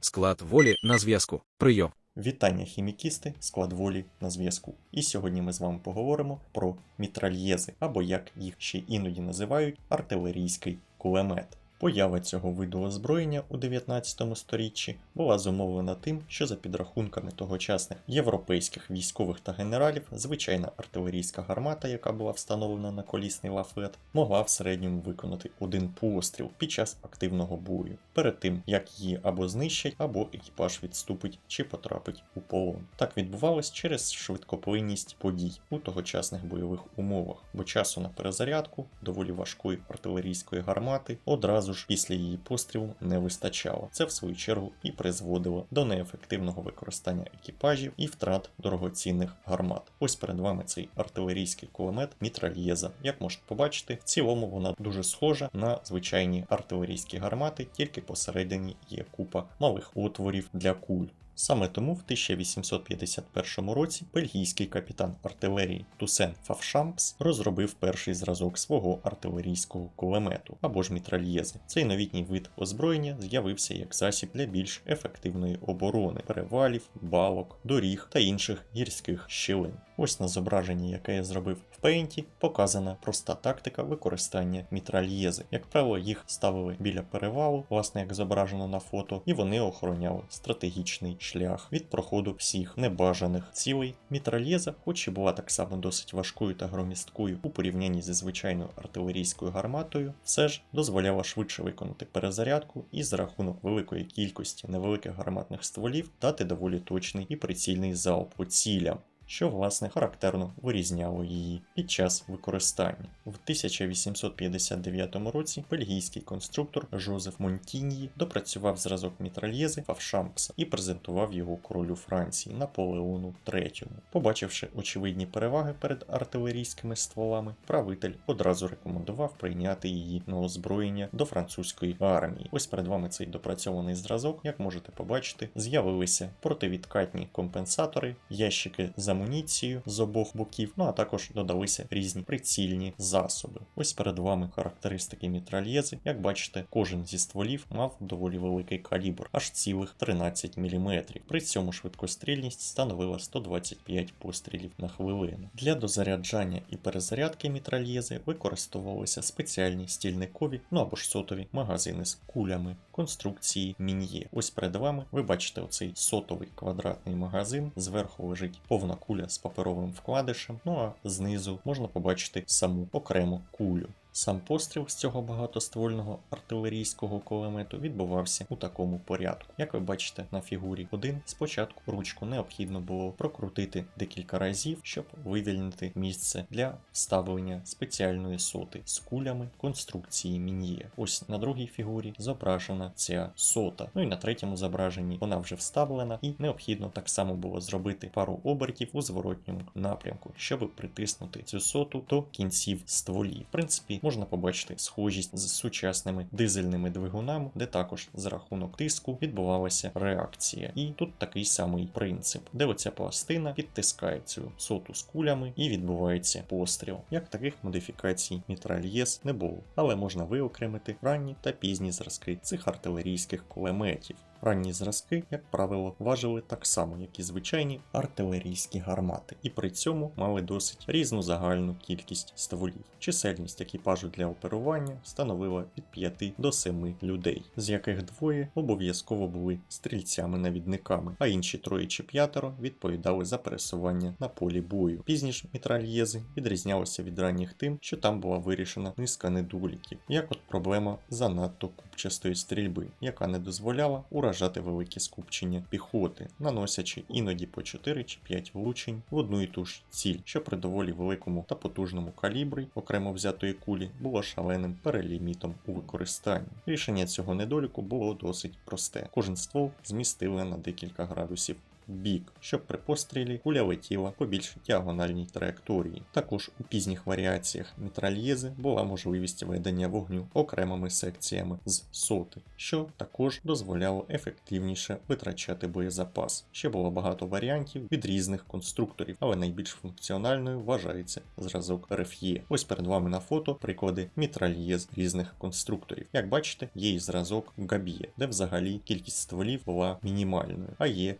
Склад волі на зв'язку. Прийом. Вітання хімікісти, склад волі на зв'язку. І сьогодні ми з вами поговоримо про мітральєзи, або як їх ще іноді називають артилерійський кулемет. Поява цього виду озброєння у 19 сторіччі була зумовлена тим, що за підрахунками тогочасних європейських військових та генералів, звичайна артилерійська гармата, яка була встановлена на колісний лафет, могла в середньому виконати один постріл під час активного бою, перед тим як її або знищать, або екіпаж відступить чи потрапить у полон. Так відбувалось через швидкоплинність подій у тогочасних бойових умовах, бо часу на перезарядку доволі важкої артилерійської гармати одразу ж після її пострілу не вистачало. Це в свою чергу і призводило до неефективного використання екіпажів і втрат дорогоцінних гармат. Ось перед вами цей артилерійський кулемет Мітральєза. Як можете побачити, в цілому вона дуже схожа на звичайні артилерійські гармати, тільки посередині є купа малих отворів для куль. Саме тому в 1851 році бельгійський капітан артилерії Тусен Фавшампс розробив перший зразок свого артилерійського кулемету або ж мітральєзи. Цей новітній вид озброєння з'явився як засіб для більш ефективної оборони, перевалів, балок, доріг та інших гірських щілин. Ось на зображенні, яке я зробив в Paint, показана проста тактика використання мітральєзи. Як правило, їх ставили біля перевалу, власне, як зображено на фото, і вони охороняли стратегічний шлях від проходу всіх небажаних цілей. Мітральєза, хоч і була так само досить важкою та громісткою у порівнянні зі звичайною артилерійською гарматою, все ж дозволяла швидше виконати перезарядку і за рахунок великої кількості невеликих гарматних стволів дати доволі точний і прицільний залп по цілям що власне характерно вирізняло її під час використання. В 1859 році бельгійський конструктор Жозеф Монтіньї допрацював зразок мітральєзи Фавшампса і презентував його королю Франції Наполеону III. Побачивши очевидні переваги перед артилерійськими стволами, правитель одразу рекомендував прийняти її на озброєння до французької армії. Ось перед вами цей допрацьований зразок, як можете побачити, з'явилися противідкатні компенсатори, ящики з амуніцією з обох боків, ну а також додалися різні прицільні засоби. Ось перед вами характеристики мітральєзи. Як бачите, кожен зі стволів мав доволі великий калібр, аж цілих 13 мм. При цьому швидкострільність становила 125 пострілів на хвилину. Для дозаряджання і перезарядки мітральєзи використовувалися спеціальні стільникові, ну або ж сотові магазини з кулями конструкції Мін'є. Ось перед вами ви бачите оцей сотовий квадратний магазин. Зверху лежить повна куля з паперовим вкладишем, ну а знизу можна побачити саму окрему кулю. Сам постріл з цього багатоствольного артилерійського кулемету відбувався у такому порядку. Як ви бачите на фігурі 1, спочатку ручку необхідно було прокрутити декілька разів, щоб вивільнити місце для вставлення спеціальної соти з кулями конструкції Мін'є. Ось на другій фігурі зображена ця сота. Ну і на третьому зображенні вона вже вставлена, і необхідно так само було зробити пару обертів у зворотньому напрямку, щоб притиснути цю соту до кінців стволів. В принципі, можна побачити схожість з сучасними дизельними двигунами, де також за рахунок тиску відбувалася реакція. І тут такий самий принцип, де оця пластина підтискає цю соту з кулями і відбувається постріл. Як таких модифікацій мітральєз не було, але можна виокремити ранні та пізні зразки цих артилерійських кулеметів. Ранні зразки, як правило, важили так само, як і звичайні артилерійські гармати, і при цьому мали досить різну загальну кількість стволів. Чисельність екіпажу для оперування становила від 5 до 7 людей, з яких двоє обов'язково були стрільцями-навідниками, а інші троє чи п'ятеро відповідали за пересування на полі бою. Пізніше мітральєзи відрізнялися від ранніх тим, що там була вирішена низка недоліків, як от проблема занадто купчастої стрільби, яка не дозволяла уражати великі скупчення піхоти, наносячи іноді по 4 чи 5 влучень в одну і ту ж ціль, що при доволі великому та потужному калібрі окремо взятої кулі було шаленим перелімітом у використанні. Рішення цього недоліку було досить просте. Кожен ствол змістили на декілька градусів бік, щоб при пострілі куля летіла по більш діагональній траєкторії. Також у пізніх варіаціях мітральєзи була можливість ведення вогню окремими секціями з соти, що також дозволяло ефективніше витрачати боєзапас. Ще було багато варіантів від різних конструкторів, але найбільш функціональною вважається зразок RFE. Ось перед вами на фото приклади мітральєз різних конструкторів. Як бачите, є і зразок Габіє, де взагалі кількість стволів була мінімальною, а є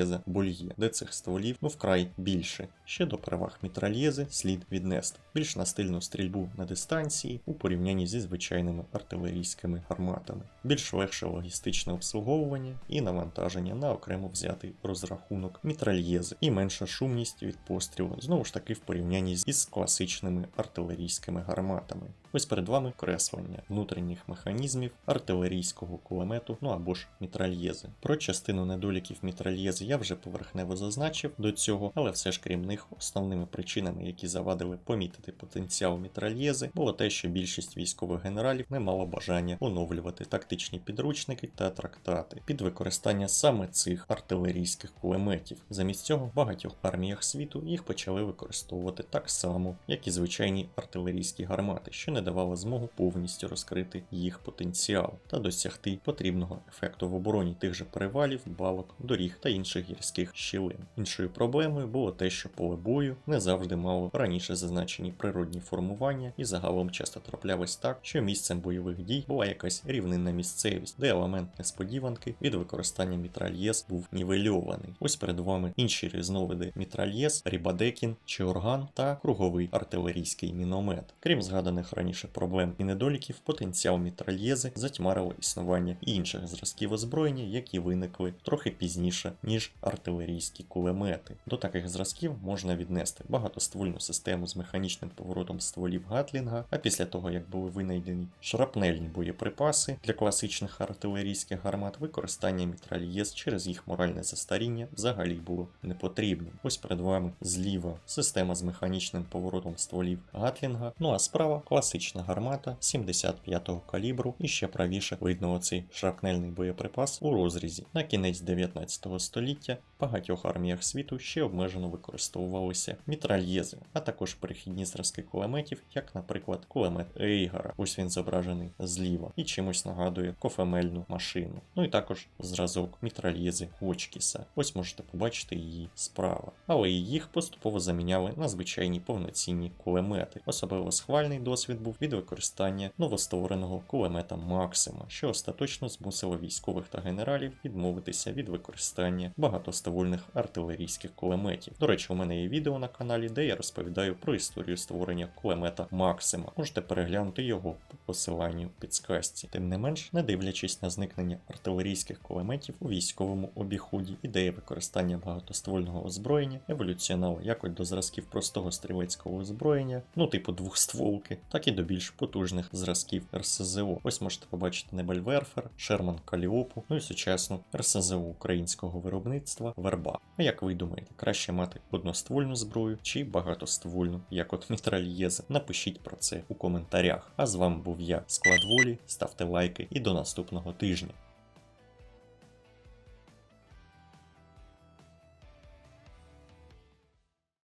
мітральєза Больє, де цих стволів ну вкрай більше. Ще до переваг мітральєзи слід віднести більш настильну стрільбу на дистанції у порівнянні зі звичайними артилерійськими гарматами, більш легше логістичне обслуговування і навантаження на окремо взятий розрахунок мітральєзи, і менша шумність від пострілу, знову ж таки в порівнянні із класичними артилерійськими гарматами. Ось перед вами креслення внутрішніх механізмів артилерійського кулемету, ну або ж мітральєзи. Про частину недоліків мітральєзи я вже поверхнево зазначив до цього, але все ж крім них, основними причинами, які завадили помітити потенціал мітральєзи, було те, що більшість військових генералів не мало бажання оновлювати тактичні підручники та трактати під використання саме цих артилерійських кулеметів. Замість цього в багатьох арміях світу їх почали використовувати так само, як і звичайні артилерійські гармати, що не давало змогу повністю розкрити їх потенціал та досягти потрібного ефекту в обороні тих же перевалів, балок, доріг та інших гірських щілин. Іншою проблемою було те, що поле бою не завжди мало раніше зазначені природні формування, і загалом часто траплялось так, що місцем бойових дій була якась рівнинна місцевість, де елемент несподіванки від використання мітральєз був нівельований. Ось перед вами інші різновиди мітральєз, рібадекін, чеорган та круговий артилерійський міномет. Крім згаданих раніше проблем і недоліків, потенціал мітральєзи затьмарило існування інших зразків озброєння, які виникли трохи пізніше, ніж артилерійські кулемети. До таких зразків можна віднести багатоствольну систему з механічним поворотом стволів Гатлінга, а після того, як були винайдені шрапнельні боєприпаси для класичних артилерійських гармат, використання мітральєз через їх моральне застаріння взагалі було не потрібним. Ось перед вами зліва система з механічним поворотом стволів Гатлінга, ну а справа класична гармата 75-го калібру, і ще правіше видно оцей шрапнельний боєприпас у розрізі. На кінець 19 століття в багатьох арміях світу ще обмежено використовувалися мітральєзи, а також перехідні зразки кулеметів, як, наприклад, кулемет Ейгара. Ось він зображений зліва і чимось нагадує кофемельну машину. Ну і також зразок мітральєзи Хочкіса. Ось можете побачити її справа. Але їх поступово заміняли на звичайні повноцінні кулемети. Особливо схвальний досвід був від використання новоствореного кулемета Максима, що остаточно змусило військових та генералів відмовитися від використання багатоствольних артилерійських кулеметів. До речі, у мене є відео на каналі, де я розповідаю про історію створення кулемета Максима. Можете переглянути його по посиланню в підсказці. Тим не менш, не дивлячись на зникнення артилерійських кулеметів у військовому обіході, ідея використання багатоствольного озброєння еволюціонала як от до зразків простого стрілецького озброєння, ну типу двохстволки, так і до більш потужних зразків РСЗО. Ось можете побачити Небельверфер, Шерман Каліопу, ну і сучасну РСЗО українського виробництва Верба. А як ви думаєте, краще мати одноствольну зброю чи багатоствольну, як от мітральєза? Напишіть про це у коментарях. А з вами був я, Склад Волі, ставте лайки і до наступного тижня.